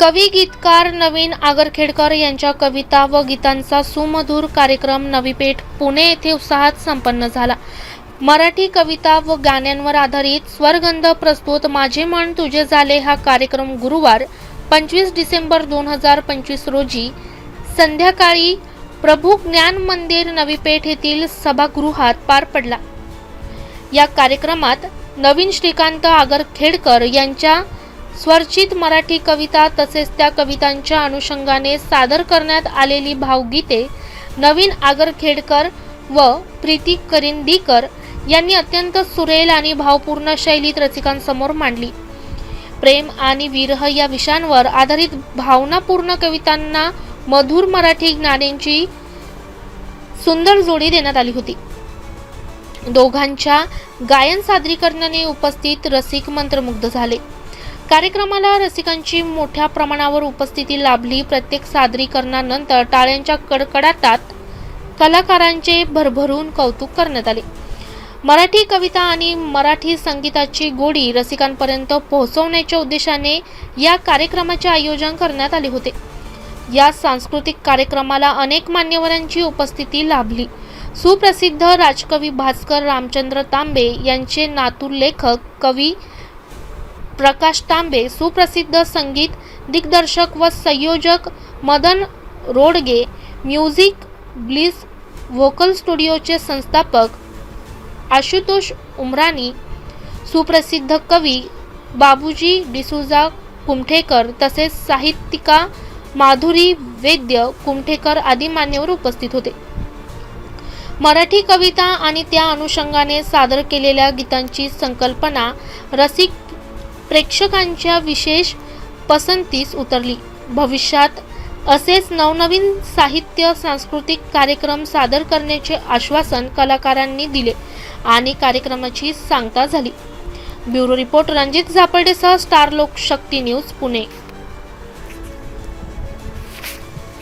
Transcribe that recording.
कवी गीतकार नवीन आगरखेडकर यांच्या कविता व गीतांचा सुमधूर कार्यक्रम नवी पेठ पुणे येथे उत्साहात संपन्न झाला. मराठी कविता व गाण्यांवर आधारित स्वरगंध प्रस्तुत माझे मन तुझे झाले हा कार्यक्रम गुरुवार पंचवीस डिसेंबर दोन हजार पंचवीस रोजी संध्याकाळी प्रभू ज्ञान मंदिर नवी पेठ येथील सभागृहात पार पडला. या कार्यक्रमात नवीन श्रीकांत आगरखेडकर यांच्या स्वरचित मराठी कविता तसेच त्या कवितांच्या अनुषंगाने सादर करण्यात आलेली भावगीते नवीन आगरखेडकर व प्रीती करिंदीकर यांनी अत्यंत सुरेल आणि भावपूर्ण शैलीत रसिकांसमोर मांडली. प्रेम आणि विरह या विषयांवर आधारित भावनापूर्ण कवितांना मधुर मराठी गाण्यांची सुंदर जोडी देण्यात आली होती. दोघांच्या गायन सादरीकरणाने उपस्थित रसिक मंत्रमुग्ध झाले. कार्यक्रमाला रसिकांची मोठ्या प्रमाणावर उपस्थिती लाभली. प्रत्येक सादरीकरणानंतर टाळ्यांच्या कडकडाटात कलाकारांचे भरभरून कौतुक करण्यात आले. मराठी कविता आणि मराठी संगीताची गोडी रसिकांपर्यंत पोहोचवण्याच्या उद्देशाने या कार्यक्रमाचे आयोजन करण्यात आले होते. या सांस्कृतिक कार्यक्रमाला अनेक मान्यवरांची उपस्थिती लाभली. सुप्रसिद्ध राजकवी भास्कर रामचंद्र तांबे यांचे नातूर लेखक कवी प्रकाश तांबे सुप्रसिद्ध संगीत दिग्दर्शक व संयोजक Madan Rodge music bliss vocal स्टुडिओचे संस्थापक आशुतोष उमरानी सुप्रसिद्ध कवी बाबूजी डिसुजा कुमठेकर तसेच साहित्यिका माधुरी वैद्य कुमठेकर आदी मान्यवर उपस्थित होते. मराठी कविता आणि त्या अनुषंगाने सादर केलेल्या गीतांची संकल्पना रसिक प्रेक्षकांच्या विशेष पसंतीस उतरली. भविष्यात असेच नवनवीन साहित्य सांस्कृतिक कार्यक्रम सादर करण्याचे आश्वासन कलाकारांनी दिले आणि कार्यक्रमाची सांगता झाली. ब्युरो रिपोर्ट रणजित झापर्डेसह स्टार लोकशक्ती न्यूज पुणे.